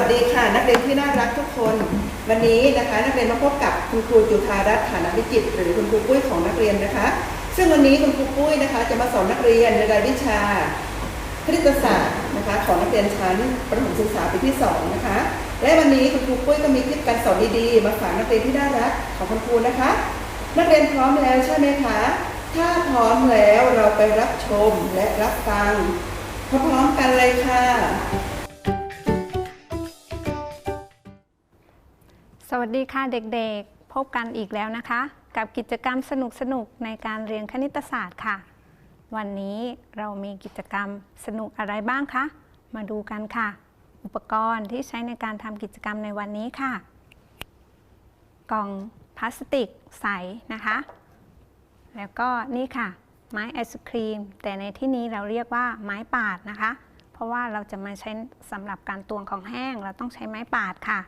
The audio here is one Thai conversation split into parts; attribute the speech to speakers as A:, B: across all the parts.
A: วัสดีค่ะนักเรียนที่น่ารักทุกคน วันนี้นะคะนักเรียนมาพบกับคุณครูจุธารัตน์ฐานวิจิตหรือคุณครูปุ้ยของนักเรียนนะคะ ซึ่งวันนี้คุณครูปุ้ยนะคะ จะมาสอนนักเรียนในรายวิชาคณิตศาสตร์นะคะ ของนักเรียนชั้นประถมศึกษาปีที่2นะคะ และวันนี้คุณครูปุ้ยก็มีคลิปการสอนดีๆมาฝากนักเรียนที่น่ารักของคุณครูนะคะ นักเรียนพร้อมแล้วใช่ไหมคะถ้าพร้อมแล้
B: วเราไปรับชมและรับฟังพร้อมๆกันเลยค่ะ
A: สวัสดีค่ะเด็กๆพบกันอีกแล้วนะคะ กับกิจกรรมสนุก ๆ ในการเรียนคณิตศาสตร์ค่ะ วันนี้เรามีกิจกรรมสนุกอะไรบ้างคะมาดูกันค่ะ อุปกรณ์ที่ใช้ในการทำกิจกรรมในวันนี้ค่ะ กล่องพลาสติกใสนะคะ แล้วก็นี่ค่ะไม้ไอศครีมแต่ในที่นี้เราเรียกว่าไม้ปาดนะคะ เพราะว่าเราจะมาใช้สำหรับการตวงของแห้งเราต้องใช้ไม้ปาดค่ะ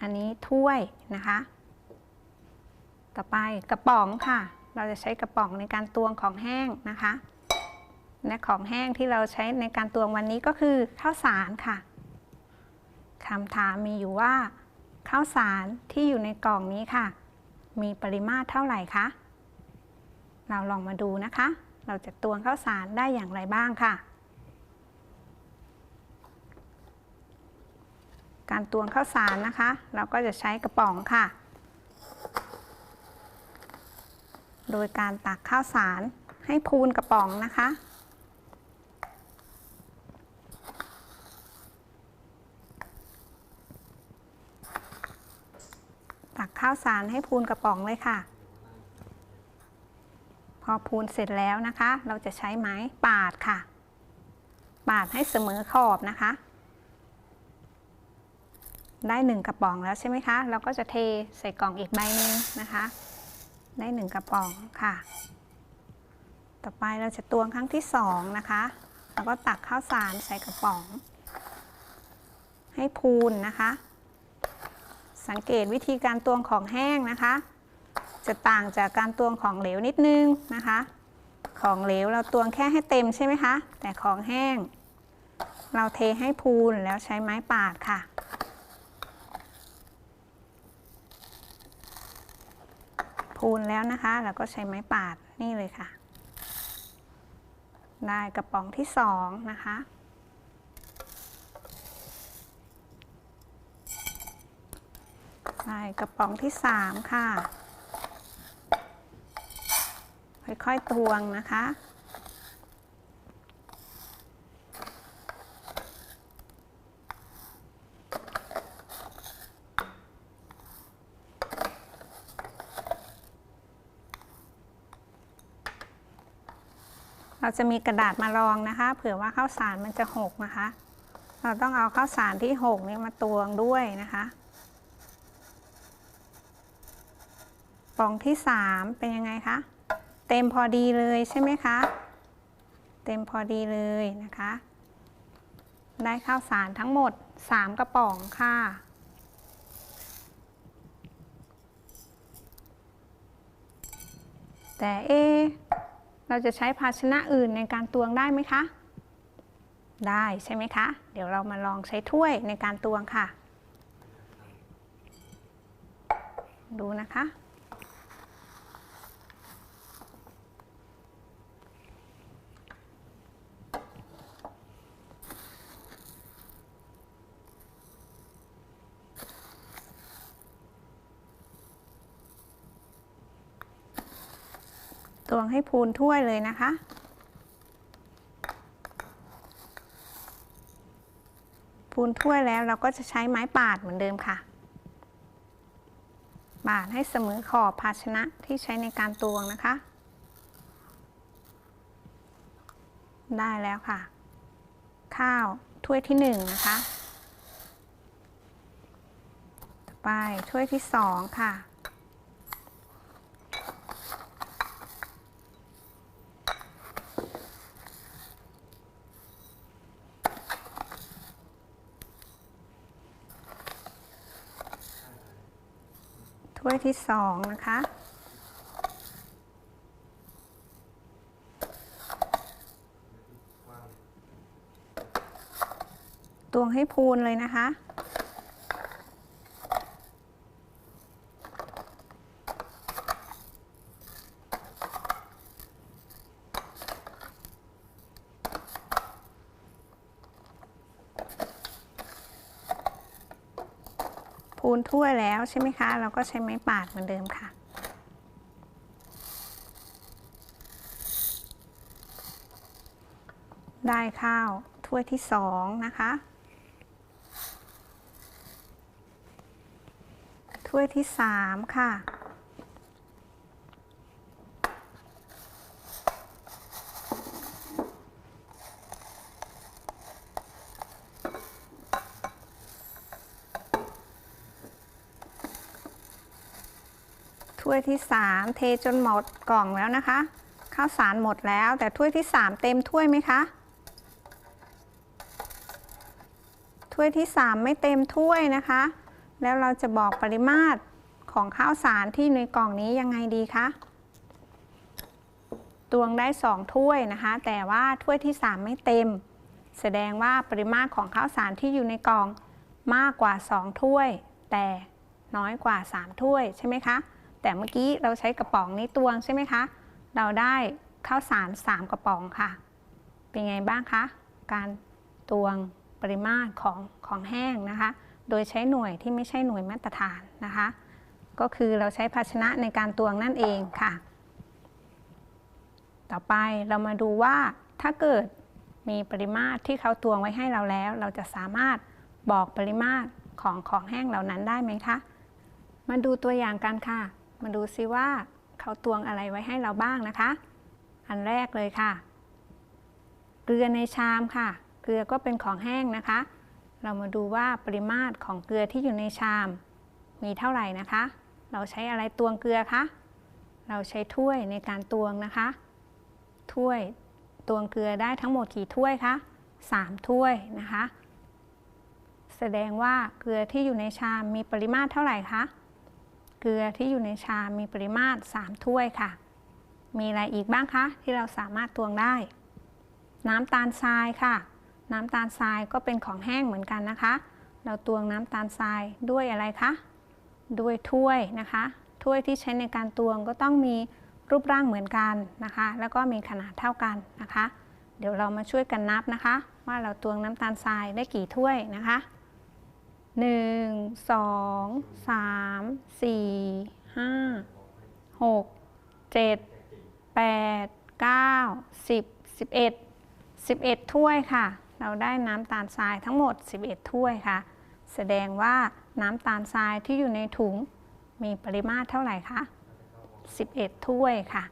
A: อันนี้ถ้วยนะคะ ต่อไปกระป๋องค่ะ เราจะใช้กระป๋องในการตวงของแห้งนะคะ และของแห้งที่เราใช้ในการตวงวันนี้ก็คือข้าวสารค่ะ คำถามมีอยู่ว่าข้าวสารที่อยู่ในกล่องนี้ค่ะ มีปริมาตรเท่าไหร่คะ เราลองมาดูนะคะ เราจะตวงข้าวสารได้อย่างไรบ้างค่ะการตวงข้าวสารนะคะ เราก็จะใช้กระป๋องค่ะ โดยการตักข้าวสารให้พูนกระป๋องนะคะ ตักข้าวสารให้พูนกระป๋องเลยค่ะ พอพูนเสร็จแล้วนะคะ เราจะใช้ไม้ปาดค่ะ ปาดให้เสมอขอบนะคะได้ 1กระป๋องแล้วใช่ไหมคะ เราก็จะเทใส่กล่องอีกใบหนึ่งนะคะ ได้ 1 กระป๋องค่ะ ต่อไปเราจะตวงครั้งที่2นะคะ เราก็ตักข้าวสารใส่กระป๋อง ให้พูนนะคะ สังเกตวิธีการตวงของแห้งนะคะ จะต่างจากการตวงของเหลวนิดนึงนะคะ ของเหลวเราตวงแค่ให้เต็มใช่ไหมคะ แต่ของแห้ง เราเทให้พูนแล้วใช้ไม้ปาดค่ะพูนแล้วนะคะเราก็ใช้ไม้ปาด นี่เลยค่ะ ได้กระป๋องที่สองนะคะได้กระป๋องที่สามค่ะค่อยๆตวงนะคะเราจะมีกระดาษมารองนะคะเผื่อว่าข้าวสารมันจะหกนะคะ เราต้องเอาข้าวสารที่หกนี่มาตวงด้วยนะคะป่องที่สามเป็นยังไงคะ เต็มพอดีเลยใช่ไหมคะ เต็มพอดีเลยนะคะได้ข้าวสารทั้งหมดสามกระป๋องค่ะ แต่เอเราจะใช้ภาชนะอื่นในการตวงได้ไหมคะ ได้ใช่ไหมคะ เดี๋ยวเรามาลองใช้ถ้วยในการตวงค่ะ ดูนะคะวงให้พูนถ้วยเลยนะคะ พูนถ้วยแล้วเราก็จะใช้ไม้ปาดเหมือนเดิมค่ะ ปาดให้เสมอขอบภาชนะที่ใช้ในการตวงนะคะ ได้แล้วค่ะ ข้าวถ้วยที่หนึ่งนะคะ ต่อไปถ้วยที่สองค่ะที่สองนะคะ ตวงให้พูนเลยนะคะถ้วยแล้วใช่ไหมคะเราก็ใช้ไม้ปาดเหมือนเดิมค่ะ ได้ข้าวถ้วยที่สองนะคะถ้วยที่สามค่ะ้วยที่ 3 เทจนหมดกล่องแล้วนะคะข้าวสารหมดแล้วแต่ถ้วยที่ 3 เต็มถ้วยไหมคะถ้วยที่ 3 ไม่เต็ม ถ้วยนะคะ แล้วเราจะบอกปริมาตรของข้าวสารที่ในกล่องนี้ยังไงดีคะตวงได้ 2 ถ้วยนะคะ แต่ว่าถ้วยที่ 3 ไม่เต็ม แสดงว่าปริมาตรของข้าวสารที่อยู่ในกล่องมากกว่า 2 ถ้วย แต่น้อยกว่า 3 ถ้วยใช่ไหมคะแต่เมื่อกี้เราใช้กระป๋องนี้ตวงใช่ไหมคะ เราได้ข้าวสาร3กระป๋องค่ะ เป็นไงบ้างคะ การตวงปริมาตรของของแห้งนะคะ โดยใช้หน่วยที่ไม่ใช่หน่วยมาตรฐานนะคะ ก็คือเราใช้ภาชนะในการตวงนั่นเองค่ะ ต่อไปเรามาดูว่าถ้าเกิดมีปริมาตรที่เขาตวงไว้ให้เราแล้ว เราจะสามารถบอกปริมาตรของของแห้งเหล่านั้นได้ไหมคะ มาดูตัวอย่างกันค่ะมาดูซิว่าเขาตวงอะไรไว้ให้เราบ้างนะคะ อันแรกเลยค่ะ เกลือในชามค่ะ เกลือก็เป็นของแห้งนะคะ เรามาดูว่าปริมาตรของเกลือที่อยู่ในชาม มีเท่าไหร่นะคะ เราใช้อะไรตวงเกลือคะ เราใช้ถ้วยในการตวงนะคะ ถ้วยตวงเกลือได้ทั้งหมดกี่ถ้วยคะ3ถ้วยนะคะ แสดงว่าเกลือที่อยู่ในชามมีปริมาตรเท่าไหร่คะลือที่อยู่ในชามมีปริมาตร 3 ถ้วยค่ะ มีอะไรอีกบ้างคะที่เราสามารถตวงได้ น้ำตาลทรายค่ะ น้ำตาลทรายก็เป็นของแห้งเหมือนกันนะคะ เราตวงน้ำตาลทรายด้วยอะไรคะ ด้วยถ้วยนะคะ ถ้วยที่ใช้ในการตวงก็ต้องมีรูปร่างเหมือนกันนะคะ แล้วก็มีขนาดเท่ากันนะคะ เดี๋ยวเรามาช่วยกันนับนะคะ ว่าเราตวงน้ำตาลทรายได้กี่ถ้วยนะคะหนึ่งสองสามสี่ห้าหกเจ็ดแปดเก้าสิบสิบเอ็ดสิบเอ็ดถ้วยค่ะ เราได้น้ำตาลทรายทั้งหมดสิบเอ็ดถ้วยค่ะ แสดงว่าน้ำตาลทรายที่อยู่ในถุงมีปริมาตรเท่าไหร่คะสิบเอ็ดถ้วยค่ะ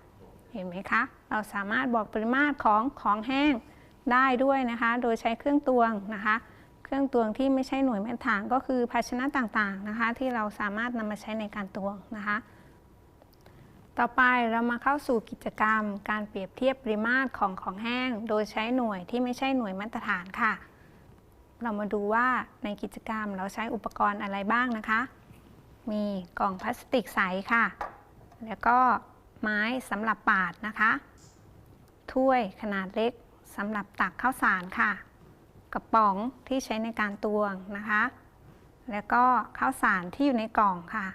A: เห็นไหมคะ เราสามารถบอกปริมาตรของของแห้งได้ด้วยนะคะ โดยใช้เครื่องตวงนะคะรื่องตวงที่ไม่ใช่หน่วยมาตรฐานก็คือภาชนะต่างๆนะคะ ที่เราสามารถนำมาใช้ในการตวงนะคะ ต่อไปเรามาเข้าสู่กิจกรรมการเปรียบเทียบปริมาตรของของแห้งโดยใช้หน่วยที่ไม่ใช่หน่วยมาตรฐานค่ะ เรามาดูว่าในกิจกรรมเราใช้อุปกรณ์อะไรบ้างนะคะ มีกล่องพลาสติกใสค่ะ แล้วก็ไม้สำหรับปาดนะคะ ถ้วยขนาดเล็กสำหรับตักข้าวสารค่ะกระป๋องที่ใช้ในการตวงนะคะ แล้วก็ข้าวสารที่อยู่ในกล่องค่ะ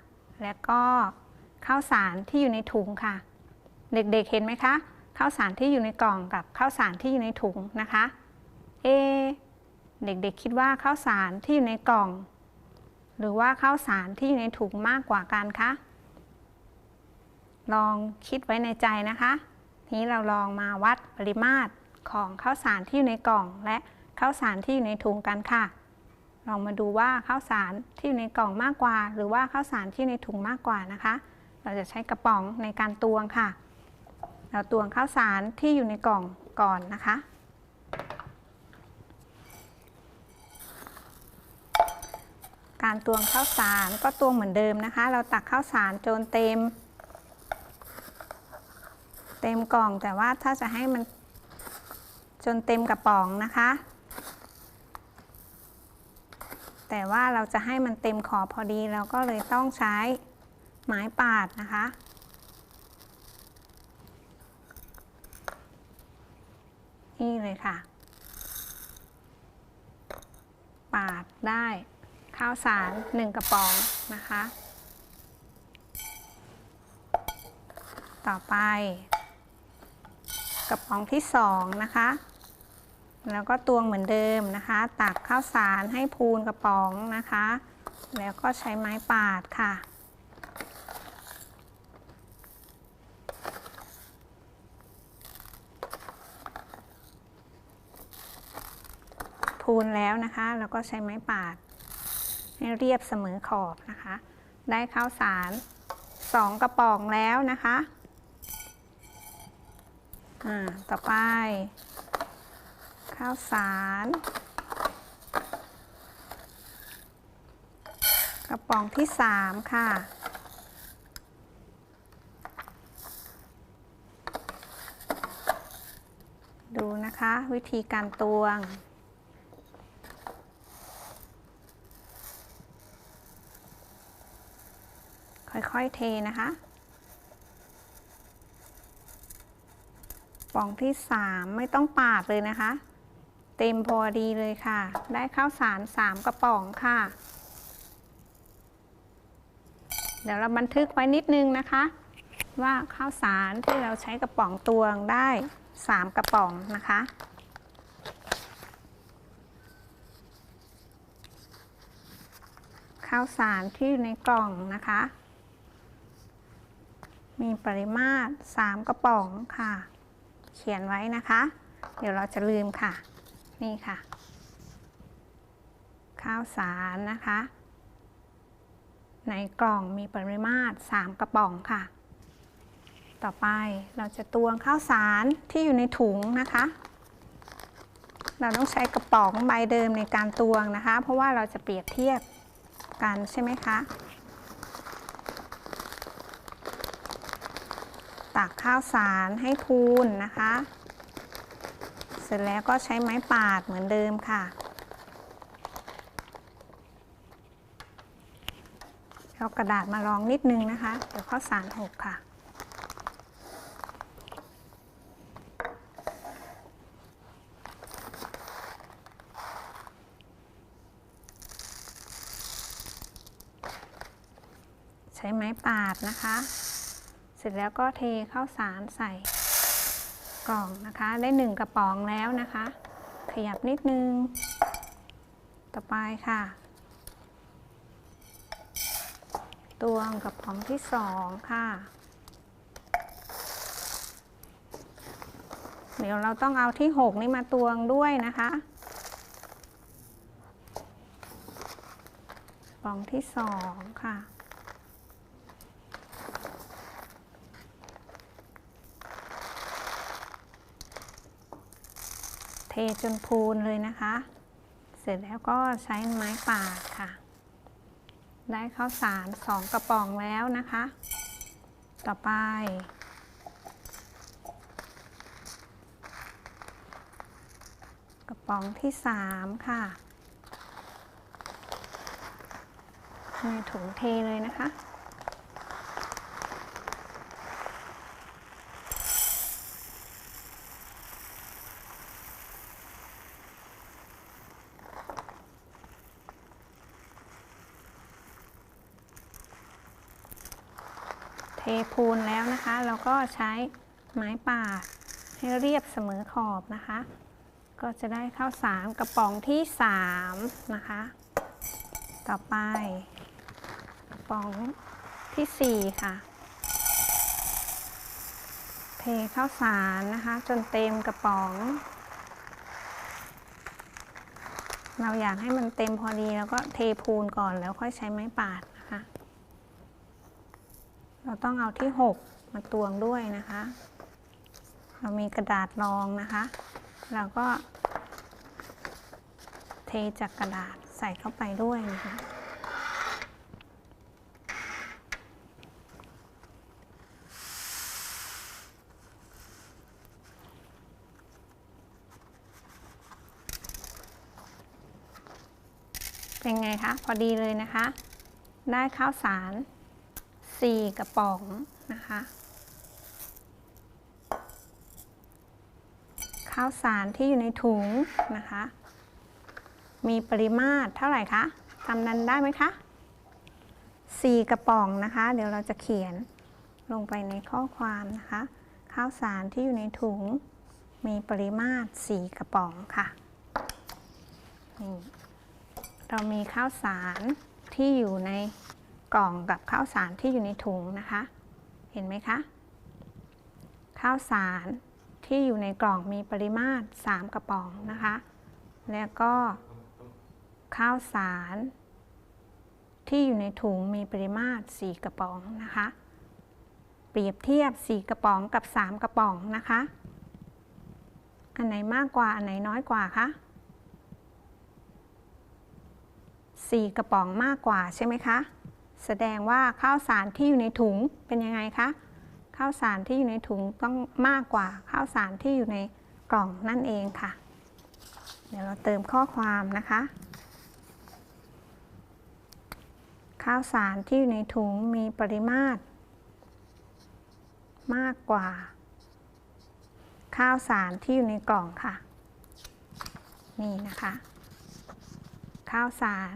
A: แล้วก็ข้าวสารที่อยู่ในถุงค่ะ เด็กๆเเห็นไหมคะ ข้าวสารที่อยู่ในกล่องกับข้าวสารที่อยู่ในถุงนะคะ เอเด็กๆคิดว่าข้าวสารที่อยู่ในกล่อง หรือว่าข้าวสารที่อยู่ในถุงมากกว่ากันคะ ลองคิดไว้ในใจนะคะ นี้เราลองมาวัดปริมาตรของข้าวสารที่อยู่ในกล่องและข้าวสารที่อยู่ในถุงกันค่ะ ลองมาดูว่าข้าวสารที่อยู่ในกล่องมากกว่า หรือว่าข้าวสารที่ในถุงมากกว่านะคะ เราจะใช้กระป๋องในการตวงค่ะ เราตวงข้าวสารที่อยู่ในกล่องก่อนนะคะ การตวงข้าวสารก็ตวงเหมือนเดิมนะคะ เราตักข้าวสารจนเต็ม เต็มกล่องแต่ว่าถ้าจะให้มันจนเต็มกระป๋องนะคะแต่ว่าเราจะให้มันเต็มขอบพอดีเราก็เลยต้องใช้ไม้ปาดนะคะ นี่เลยค่ะ ปาดได้ ข้าวสารหนึ่งกระป๋องนะคะ ต่อไป กระป๋องที่สองนะคะแล้วก็ตวงเหมือนเดิมนะคะ ตักข้าวสารให้พูนกระป๋องนะคะ แล้วก็ใช้ไม้ปาดค่ะ พูนแล้วนะคะ แล้วก็ใช้ไม้ปาด ให้เรียบเสมอขอบนะคะ ได้ข้าวสารสองกระป๋องแล้วนะคะ อ่า ต่อไปข้าวสารกระป๋องที่สามค่ะ ดูนะคะวิธีการตวง ค่อยๆเทนะคะป่องที่สามไม่ต้องปาดเลยนะคะเต็มพอดีเลยค่ะ ได้ข้าวสาร 3 กระป๋องค่ะ เดี๋ยวเราบันทึกไว้นิดนึงนะคะ ว่าข้าวสารที่เราใช้กระป๋องตวงได้ 3 กระป๋องนะคะข้าวสารที่อยู่ในกล่องนะคะ มีปริมาตร 3 กระป๋องค่ะ เขียนไว้นะคะ เดี๋ยวเราจะลืมค่ะนี่ค่ะข้าวสารนะคะ ในกล่องมีปริมาตร 3 กระป๋องค่ะ ต่อไปเราจะตวงข้าวสารที่อยู่ในถุงนะคะ เราต้องใช้กระป๋องใบเดิมในการตวงนะคะ เพราะว่าเราจะเปรียบเทียบกันใช่ไหมคะตักข้าวสารให้พูนนะคะสร็จแล้วก็ใช้ไม้ปาด เหมือนเดิมค่ะ เอากระดาษมารองนิดนึงนะคะ เดี๋ยวข้าวสารหกค่ะ ใช้ไม้ปาดนะคะ เสร็จแล้วก็เทข้าวสารใส่กล่อง นะคะ ได้หนึ่งกระป๋องแล้วนะคะ ขยับนิดนึง ต่อไปค่ะตวงกระป๋องที่สองค่ะ เดี๋ยวเราต้องเอาที่หกนี่มาตวงด้วยนะคะป๋องที่สองค่ะเทจนพูนเลยนะคะ เสร็จแล้วก็ใช้ไม้ปาดค่ะ ได้ข้าวสารสองกระป๋องแล้วนะคะ ต่อไป กระป๋องที่สามค่ะในถุงเทเลยนะคะเพูนแล้วนะคะเราก็ใช้ไม้ปาดให้เรียบเสมอขอบนะคะ ก็จะได้ข้าวสารกระป๋องที่3นะคะต่อไป กระป๋องที่ 4 ค่ะ เทข้าวสารนะคะ จนเต็มกระป๋อง เราอยากให้มันเต็มพอดีแล้วก็เทพูนก่อนแล้วค่อยใช้ไม้ปาดนะคะเราต้องเอาที่ 6 มาตวงด้วยนะคะ เรามีกระดาษรองนะคะ เราก็ เทจากกระดาษใส่เข้าไปด้วยนะคะเป็นไงคะ พอดีเลยนะคะ ได้ข้าวสาร4กระป๋องนะคะข้าวสารที่อยู่ในถุงนะคะมีปริมาตรเท่าไหร่คะจำนั้นได้ไหมคะ4กระป๋องนะคะเดี๋ยวเราจะเขียนลงไปในข้อความนะคะข้าวสารที่อยู่ในถุงมีปริมาตร 4 กระป๋องค่ะเรามีข้าวสารที่อยู่ในกล่องกับข้าวสารที่อยู่ในถุงนะคะ เห็นไหมคะ ข้าวสารที่อยู่ในกล่องมีปริมาตร 3 กระป๋องนะคะ แล้วก็ข้าวสาร ที่อยู่ในถุงมีปริมาตร 4 กระป๋องนะคะ เปรียบเทียบ 4 กระป๋องกับ 3 กระป๋องนะคะ อันไหนมากกว่า อันไหนน้อยกว่าคะ4กระป๋องมากกว่าใช่ไหมคะแสดงว่าข้าวสารที่อยู่ในถุงเป็นยังไงคะข้าวสารที่อยู่ในถุงต้องมากกว่าข้าวสารที่อยู่ในกล่องนั่นเองค่ะ เดี๋ยวเราเติมข้อความนะคะ ข้าวสารที่อยู่ในถุงมีปริมาตร มากกว่า ข้าวสารที่อยู่ในกล่องค่ะนี่นะคะ ข้าวสาร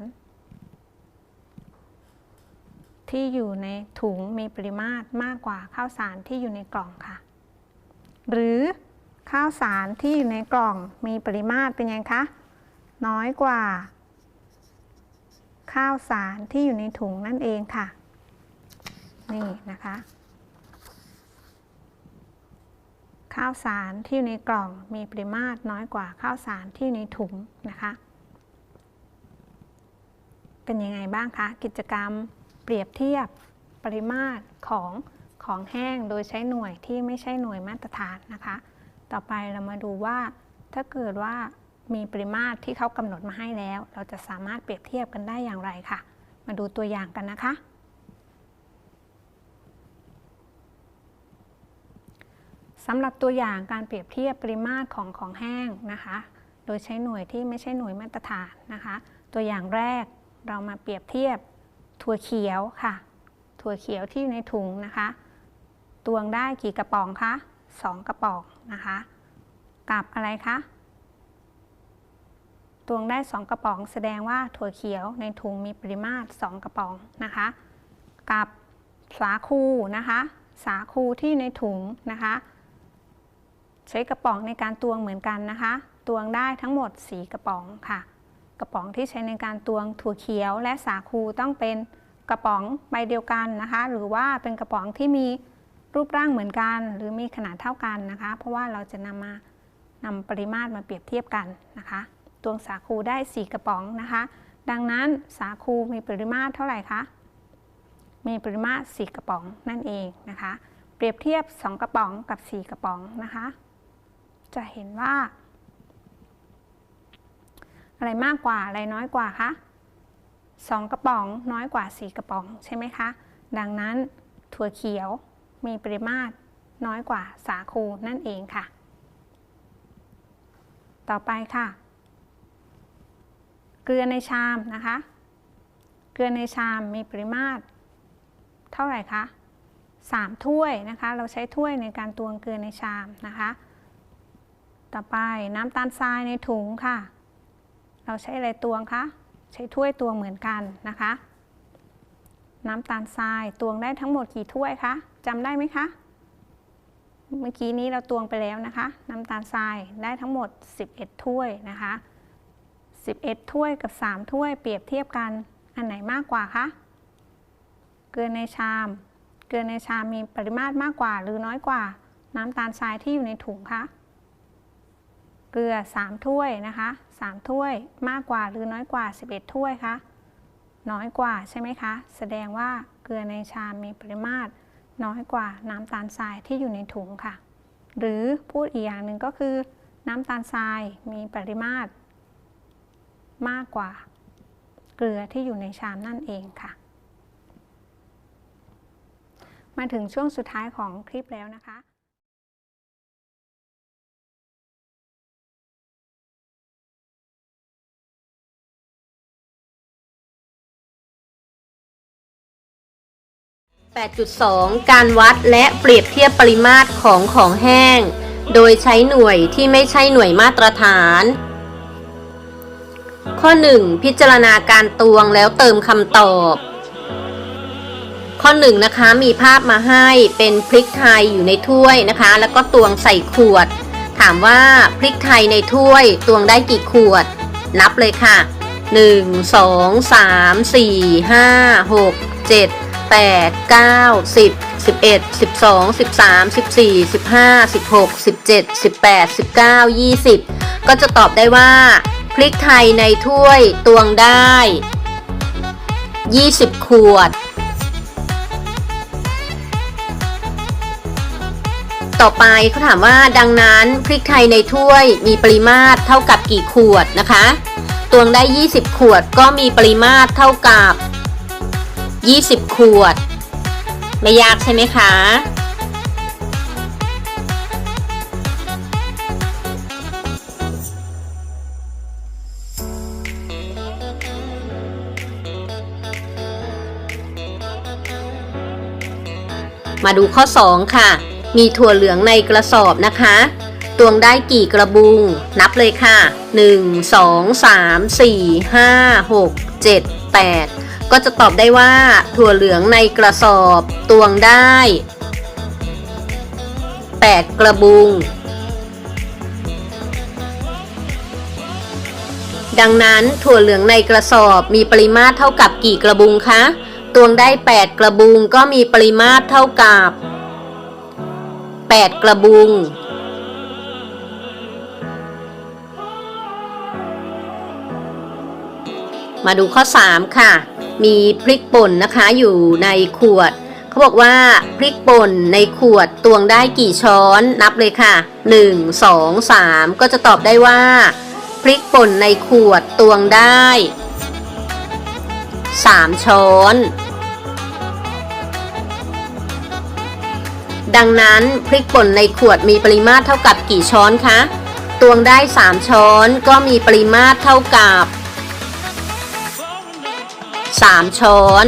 A: ที่อยู่ในถุงมีปริมาตรมากกว่าข้าวสารที่อยู่ในกล่องค่ะ หรือข้าวสารที่อยู่ในกล่องมีปริมาตรเป็นยไงคะ น้อยกว่าข้าวสารที่อยู่ในถุงนั่นเองค่ะ นี่นะคะ ข้าวสารที่อยู่ในกล่องมีปริมาตรน้อยกว่าข้าวสารที่อยู่ในถุงนะคะ เป็นยังไงบ้างคะกิจกรรมเปรียบเทียบปริมาตรของของแห้งโดยใช้หน่วยที่ไม่ใช่หน่วยมาตรฐานนะคะ ต่อไปเรามาดูว่าถ้าเกิดว่ามีปริมาตรที่เขากำหนดมาให้แล้ว เราจะสามารถเปรียบเทียบกันได้อย่างไรค่ะ มาดูตัวอย่างกันนะคะสำหรับตัวอย่างการเปรียบเทียบปริมาตรของของแห้งนะคะโดยใช้หน่วยที่ไม่ใช่หน่วยมาตรฐานนะคะ ตัวอย่างแรกเรามาเปรียบเทียบถั่วเขียวค่ะ ถั่วเขียวที่อยู่ในถุงนะคะ ตวงได้กี่กระป๋องคะ2 กระป๋องนะคะกับอะไรคะ ตวงได้ 2 กระป๋องแสดงว่าถั่วเขียวในถุงมีปริมาตร 2 กระป๋องนะคะกับสาคูนะคะ สาคูที่ในถุงนะคะ ใช้กระป๋องในการตวงเหมือนกันนะคะ ตวงได้ทั้งหมด4กระป๋องค่ะกระป๋องที่ใช้ในการตวงถั่วเขียวและสาคูต้องเป็นกระป๋องใบเดียวกันนะคะ หรือว่าเป็นกระป๋องที่มีรูปร่างเหมือนกันหรือมีขนาดเท่ากันนะคะ เพราะว่าเราจะนำมานำปริมาตรมาเปรียบเทียบกันนะคะตวงสาคูได้ 4 กระป๋องนะคะ ดังนั้นสาคูมีปริมาตรเท่าไหร่คะมีปริมาตร 4 กระป๋องนั่นเองนะคะ เปรียบเทียบ 2 กระป๋องกับ 4 กระป๋องนะคะ จะเห็นว่าอะไรมากกว่า อะไรน้อยกว่าคะ2 กระป๋องน้อยกว่า 4 กระป๋องใช่ไหมคะ ดังนั้นถั่วเขียวมีปริมาตรน้อยกว่าสาคูนั่นเองค่ะ ต่อไปค่ะ เกลือในชามนะคะ เกลือในชามมีปริมาตร เท่าไหร่คะ3 ถ้วยนะคะ เราใช้ถ้วยในการตวงเกลือในชามนะคะ ต่อไปน้ำตาลทรายในถุงค่ะเราใช้อะไรตวงคะ ใช้ถ้วยตวงเหมือนกันนะคะ น้ำตาลทรายตวงได้ทั้งหมดกี่ถ้วยคะจำได้ไหมคะ เมื่อกี้นี้เราตวงไปแล้วนะคะ น้ำตาลทรายได้ทั้งหมด 11ถ้วยนะคะ 11 ถ้วยกับ 3 ถ้วยเปรียบเทียบกันอันไหนมากกว่าคะ เกลือในชาม เกลือในชามมีปริมาตรมากกว่า หรือน้อยกว่า น้ำตาลทรายที่อยู่ในถุงคะเกลือ 3 ถ้วย นะคะ 3 ถ้วย มากกว่าหรือน้อยกว่า 11 ถ้วยคะ น้อยกว่า ใช่ไหมคะ แสดงว่าเกลือในชามมีปริมาตร น้อยกว่าน้ำตาลทรายที่อยู่ในถุงค่ะ หรือพูดอีกอย่างหนึ่งก็คือ น้ำตาลทรายมีปริมาตร มากกว่าเกลือที่อยู่ในชามนั่นเองค่ะ มาถึงช่วงสุดท้ายของคลิปแล้วนะคะ
B: 8.2 การวัดและเปรียบเทียบปริมาตรของของแห้ง โดยใช้หน่วยที่ไม่ใช่หน่วยมาตรฐาน ข้อ 1 พิจารณาการตวงแล้วเติมคำตอบ ข้อ 1 นะคะ มีภาพมาให้เป็นพริกไทยอยู่ในถ้วยนะคะ แล้วก็ตวงใส่ขวด ถามว่าพริกไทยในถ้วยตวงได้กี่ขวด นับเลยค่ะ 1 2 3 4 5 6 7 8 9 10 11 12 13 14 15 16 17 18 19 20 ก็จะตอบได้ว่าพริกไทยในถ้วยตวงได้ 20 ขวด ต่อไปเขาถามว่าดังนั้นพริกไทยในถ้วยมีปริมาตรเท่ากับกี่ขวดนะคะตวงได้ 20 ขวดก็มีปริมาตรเท่ากับ20ขวด ไม่ยากใช่ไหมคะ มาดูข้อ 2 ค่ะ มีถั่วเหลืองในกระสอบนะคะ ตวงได้กี่กระบุงนับเลยค่ะ 1 2 3 4 5 6 7 8ก็จะตอบได้ว่าถั่วเหลืองในกระสอบตวงได้ 8 กระบุง ดังนั้นถั่วเหลืองในกระสอบมีปริมาตรเท่ากับกี่กระบุงคะ ตวงได้ 8 กระบุงก็มีปริมาตรเท่ากับ 8 กระบุง มาดูข้อ 3 ค่ะมีพริกป่นนะคะอยู่ในขวด เขาบอกว่าพริกป่นในขวดตวงได้กี่ช้อนนับเลยค่ะ 1 2 3 ก็จะตอบได้ว่าพริกป่นในขวดตวงได้ 3 ช้อน ดังนั้นพริกป่นในขวดมีปริมาตรเท่ากับกี่ช้อนคะตวงได้ 3 ช้อนก็มีปริมาตรเท่ากับ3 ช้อน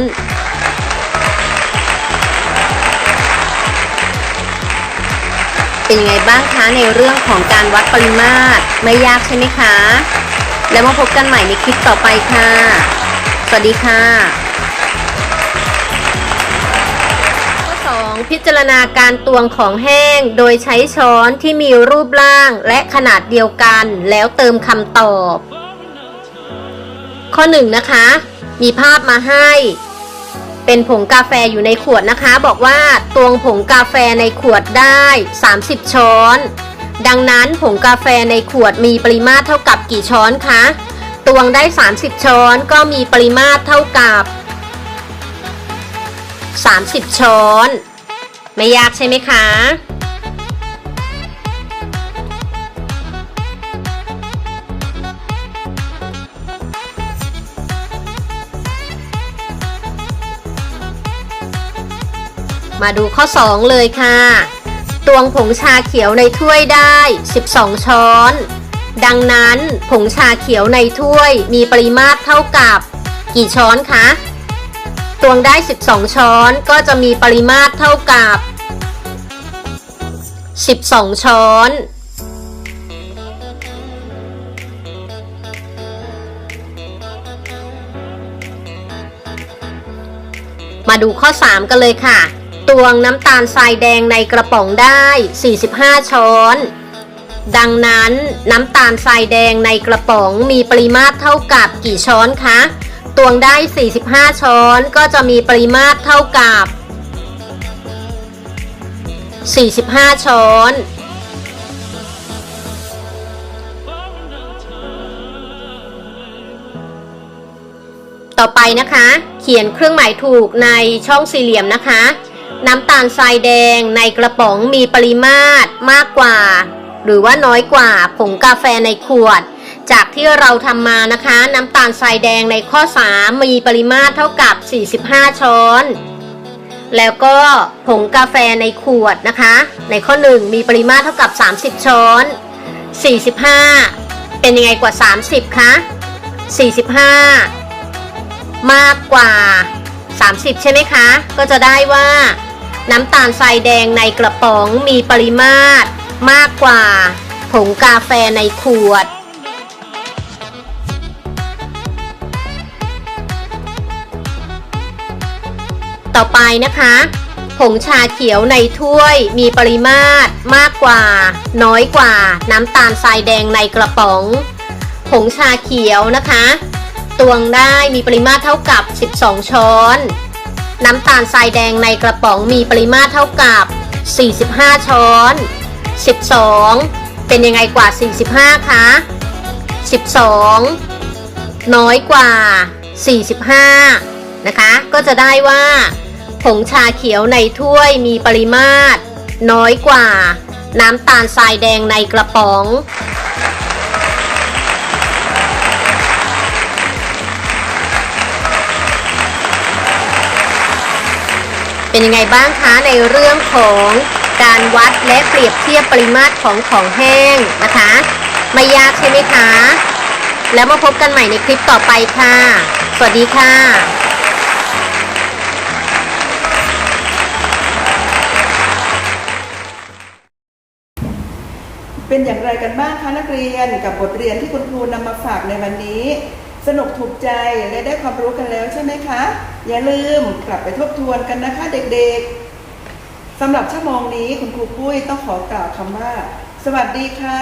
B: เป็นยังไงบ้างคะ ในเรื่องของการวัดปริมาตรไม่ยากใช่ไหมคะ แล้วมาพบกันใหม่ในคลิปต่อไปค่ะ สวัสดีค่ะ ข้อ 2 พิจารณาการตวงของแห้ง โดยใช้ช้อนที่มีรูปร่างและขนาดเดียวกัน แล้วเติมคำตอบ ข้อ 1 นะคะมีภาพมาให้ เป็นผงกาแฟอยู่ในขวดนะคะ บอกว่า ตวงผงกาแฟในขวดได้ 30 ช้อน ดังนั้นผงกาแฟในขวดมีปริมาตรเท่ากับกี่ช้อนคะตวงได้ 30 ช้อนก็มีปริมาตรเท่ากับ 30 ช้อน ไม่ยากใช่ไหมคะมาดูข้อ 2 เลยค่ะ ตวงผงชาเขียวในถ้วยได้ 12 ช้อน ดังนั้นผงชาเขียวในถ้วยมีปริมาตรเท่ากับ กี่ช้อนคะ ตวงได้ 12 ช้อน ก็จะมีปริมาตรเท่ากับ 12 ช้อน มาดูข้อ 3 กันเลยค่ะตวงน้ำตาลทรายแดงในกระป๋องได้ 45 ช้อน ดังนั้นน้ำตาลทรายแดงในกระป๋องมีปริมาตรเท่ากับกี่ช้อนคะ ตวงได้ 45 ช้อน ก็จะมีปริมาตรเท่ากับ 45 ช้อน ต่อไปนะคะ เขียนเครื่องหมายถูกในช่องสี่เหลี่ยมนะคะน้ำตาลทรายแดงในกระป๋องมีปริมาตรมากกว่า หรือว่าน้อยกว่าผงกาแฟในขวด จากที่เราทำมานะคะน้ำตาลทรายแดงในข้อ3มีปริมาตรเท่ากับ 45 ช้อนแล้วก็ผงกาแฟในขวดนะคะ ในข้อ 1 มีปริมาตรเท่ากับ 30 ช้อน45 เป็นยังไงกว่า 30คะ45 มากกว่า 30 ใช่ไหมคะก็จะได้ว่าน้ำตาลทรายแดงในกระป๋องมีปริมาตรมากกว่า ผงกาแฟในขวด ต่อไปนะคะ ผงชาเขียวในถ้วยมีปริมาตรมากกว่าน้อยกว่า น้ำตาลทรายแดงในกระป๋อง ผงชาเขียวนะคะตวงได้มีปริมาตรเท่ากับ 12 ช้อนน้ำตาลทรายแดงในกระป๋องมีปริมาตรเท่ากับ 45 ช้อน 12 เป็นยังไงกว่า 45 คะ 12 น้อยกว่า 45 นะคะ ก็จะได้ว่า ผงชาเขียวในถ้วยมีปริมาตร น้อยกว่า น้ำตาลทรายแดงในกระป๋องเป็นยังไงบ้างคะในเรื่องของการวัดและเปรียบเทียบปริมาตรของของแห้งนะคะ ไม่ยากใช่ไหมคะ แล้วมาพบกันใหม่ในคลิปต่อไปค่ะ สวัสดีค่ะ เป็นอย่างไร
A: กันบ้างคะ นักเรียน กับบทเรียนที่คุณครูนำมาฝากในวันนี้สนุกถูกใจและได้ความรู้กันแล้วใช่ไหมคะ อย่าลืมกลับไปทบทวนกันนะคะเด็กๆสำหรับชั่วโมงนี้คุณครูปุ้ย ต้องขอกล่าวคำว่า สวัสดีค่ะ